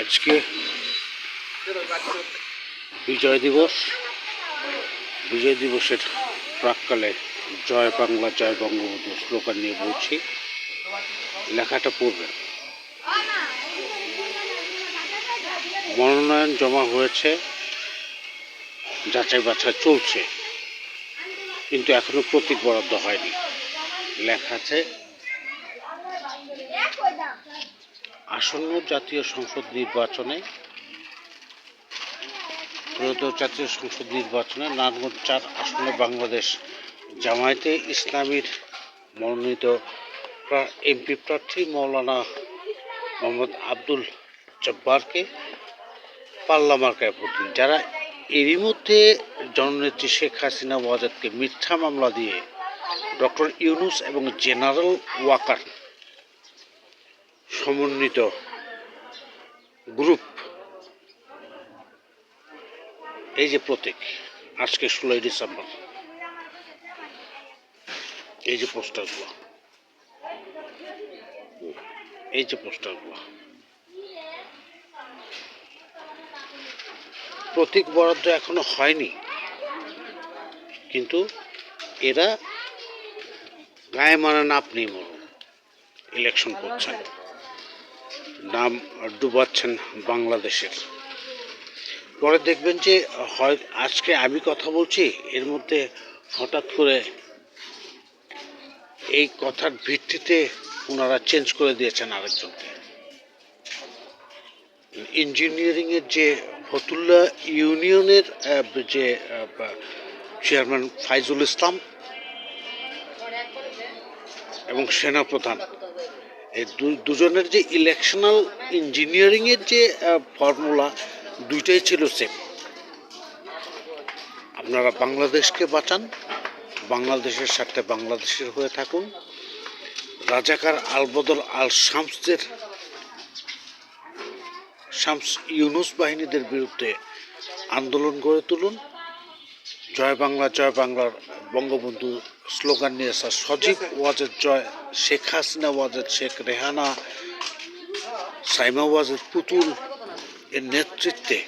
আজকে বিজয় দিবস। বিজয় দিবসের প্রাককালে জয় বাংলা, জয় বঙ্গবন্ধু স্লোগান নিয়ে বলছি, লেখাটা পড়বেন। মনোনয়ন জমা হয়েছে, যাচাই বাছাই চলছে, কিন্তু এখনও প্রতীক বরাদ্দ হয়নি। লেখা আছে আসন্ন জাতীয় সংসদ নির্বাচনে জাতীয় সংসদ নির্বাচনে নারায়ণগঞ্জ চার আসনে বাংলাদেশ জামায়াতে ইসলামীর মনোনীত এমপি প্রার্থী মৌলানা মোহাম্মদ আব্দুল জব্বারকে পাল্লা মার্কায় ভোট দিন যারা এরই মধ্যে জননেত্রী শেখ হাসিনা ওয়াজাদকে মিথ্যা মামলা দিয়ে ডক্টর ইউনুস এবং জেনারেল ওয়াকার সমন্বিত গ্রুপ। এই যে প্রতীক, আজকে ষোলোই ডিসেম্বর। এই যে পোস্টারগুলো। এই যে পোস্টারগুলো। প্রতীক বরাদ্দ এখনও হয়নি। কিন্তু এরা গায়ে মানে নাপ নেই মরুন ইলেকশন করছেন নাম ডুবাচ্ছেন বাংলাদেশের। পরে দেখবেন যে হয়, আজকে আমি কথা বলছি, এর মধ্যে হঠাৎ করে এই কথার ভিত্তিতে ওনারা চেঞ্জ করে দিয়েছেন আরেকজনকে। ইঞ্জিনিয়ারিংয়ের যে ফতুল্লা ইউনিয়নের যে চেয়ারম্যান ফাইজুল ইসলাম এবং সেনাপ্রধান এই দুজনের যে ইলেকশনাল ইঞ্জিনিয়ারিংয়ের যে ফর্মুলা দুইটাই ছিল সেম আপনারা বাংলাদেশকে বাঁচান, বাংলাদেশের স্বার্থে বাংলাদেশের হয়ে থাকুন। রাজাকার আলবদল আল শামসদের শামস ইউনুস বাহিনীদের বিরুদ্ধে আন্দোলন গড়ে তুলুন। জয় বাংলা, জয় বাংলার বঙ্গবন্ধু স্লোগান নিয়ে আসা সজীব ওয়াজেদ জয়, শেখ হাসিনা ওয়াজেদ, শেখ রেহানা, সাইমা ওয়াজেদ পুতুল এর নেতৃত্বে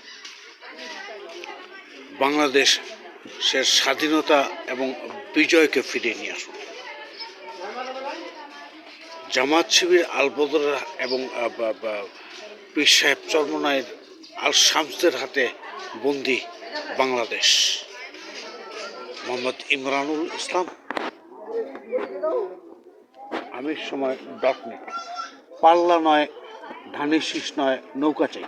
বাংলাদেশ সে স্বাধীনতা এবং বিজয়কে ফিরিয়ে নিয়ে আসুন। জামাত শিবির আলবদরা এবং পীর সাহেব চর্মনায়ের, আল শামসদের হাতে বন্দি বাংলাদেশ। মোহাম্মদ ইমরানুল ইসলাম। আমি সময় ডট নেট পাল্লা নয় ধানের শীষ নয় নৌকা চাই।